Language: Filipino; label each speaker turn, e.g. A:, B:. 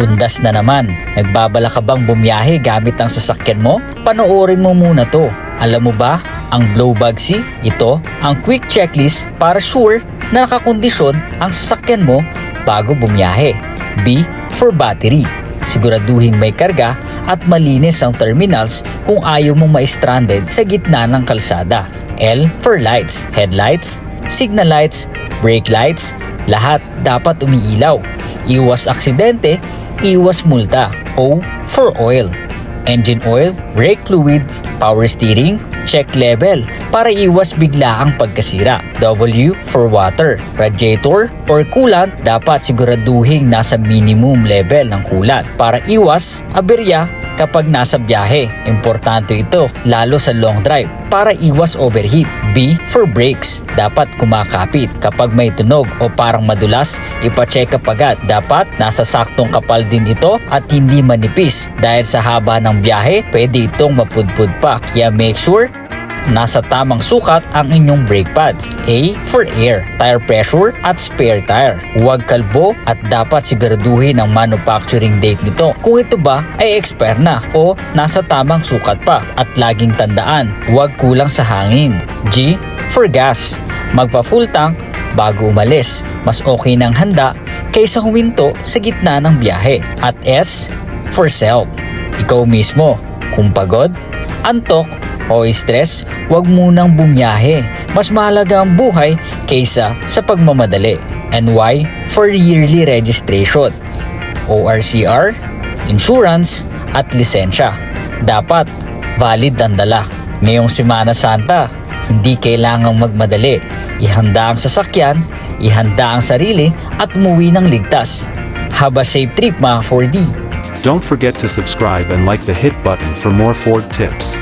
A: Undas na naman, nagbabala ka bang bumiyahe gamit ang sasakyan mo? Panoorin mo muna to. Alam mo ba, ang blow bag C, ito ang quick checklist para sure na nakakondisyon ang sasakyan mo bago bumiyahe. B for battery. Siguraduhin may karga at malinis ang terminals kung ayaw mong ma-stranded sa gitna ng kalsada. L for lights, headlights, signal lights, brake lights, lahat dapat umiilaw. Iwas aksidente, iwas multa. O for oil, engine oil, brake fluids, power steering, check level para iwas bigla ang pagkasira. W for water, radiator or coolant dapat siguraduhin nasa minimum level ng coolant para iwas aberya kapag nasa biyahe. Importante ito lalo sa long drive para iwas overheat. B for brakes, dapat kumakapit. Kapag may tunog o parang madulas, ipacheck up agad. Dapat nasa saktong kapal din ito at hindi manipis dahil sa haba ng biyahe, pwede itong mapudpud pa. Kaya make sure nasa tamang sukat ang inyong brake pads. A for air, tire pressure at spare tire. Huwag kalbo at dapat siguraduhin ang manufacturing date nito. Kung ito ba ay expire na o nasa tamang sukat pa. At laging tandaan, huwag kulang sa hangin. G for gas, magpa full tank bago umalis. Mas okay ng handa kaysa huminto sa gitna ng biyahe. At S for self, ikaw mismo. Kung pagod, antok o stress, huwag munang bumiyahe. Mas mahalaga ang buhay kaysa sa pagmamadali. And why? For yearly registration. ORCR, insurance, at lisensya. Dapat valid ang dala. Ngayong Semana Santa, hindi kailangang magmadali. Ihanda ang sasakyan, ihanda ang sarili at umuwi ng ligtas. Have a safe trip mga 4D!
B: Don't forget to subscribe and like the hit button for more Ford tips.